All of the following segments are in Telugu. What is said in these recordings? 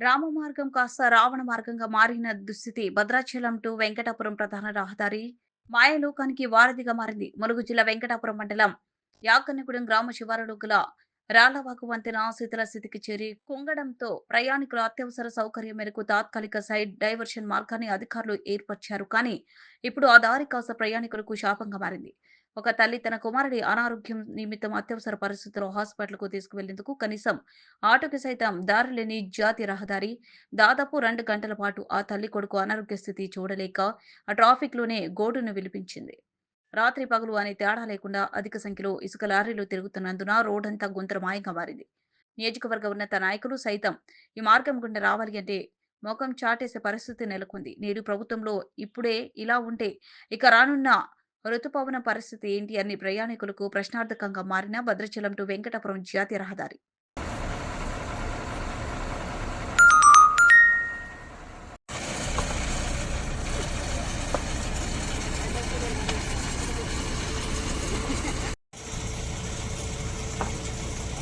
రామ మార్గం కాస్త రావణ మార్గంగా మారిన దుస్థితి. భద్రాచలం టు వెంకటాపురం ప్రధాన రహదారి. మాయలోకానికి వారధిగా మారింది. ములుగు జిల్లా వెంకటాపురం మండలం యాకన్నగూడెం గ్రామ శివారులో గల రాళ్ళవాకు వంతెన శిథిల స్థితికి చేరి కుంగడంతో ప్రయాణికుల అత్యవసర సౌకర్యం మేరకు తాత్కాలిక సైడ్ డైవర్షన్ మార్గాన్ని అధికారులు ఏర్పరిచారు. కానీ ఇప్పుడు ఆ దారి కాస్త ప్రయాణికులకు శాపంగా మారింది. ఒక తల్లి తన కుమారుడి అనారోగ్యం నిమిత్తం అత్యవసర పరిస్థితుల్లో హాస్పిటల్కు తీసుకువెళ్ళేందుకు కనీసం ఆటోకి సైతం దారి లేని జాతి రహదారి దాదాపు రెండు గంటల పాటు ఆ తల్లి కొడుకు అనారోగ్య స్థితి చూడలేక ఆ ట్రాఫిక్లోనే గోడును విలిపించింది. రాత్రి పగలు అనే తేడా లేకుండా అధిక సంఖ్యలో ఇసుక లారీలు తిరుగుతున్నందున రోడ్డంతా గుంతరమాయంగా మారింది. నియోజకవర్గ ఉన్నత నాయకులు సైతం ఈ మార్గం గుండా రావాలి అంటే ముఖం చాటేసే పరిస్థితి నెలకొంది. నేడు ప్రభుత్వంలో ఇప్పుడే ఇలా ఉంటే ఇక రానున్న ఋతుపవన పరిస్థితి ఏంటి అని ప్రయాణికులకు ప్రశ్నార్థకంగా మారిన భద్రాచలం టు వెంకటాపురం జాతీయ రహదారి.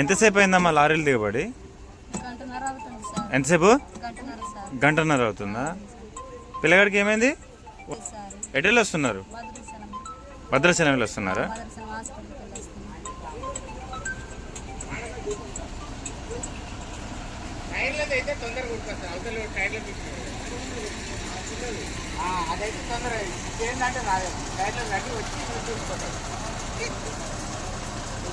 ఎంతసేపు అయిందమ్మా లారీలు దిగబడి? ఎంతసేపు? గంటన్నర అవుతుందా? పిల్లగాడికి ఏమైంది? సార్. ఎటెళ్ళు వస్తున్నారు భద్రాచలంలో వస్తున్నారా? అదైతే తొందర ఏంటంటే రాలేదు టైర్లో గట్టి వచ్చి చూసుకుంటాను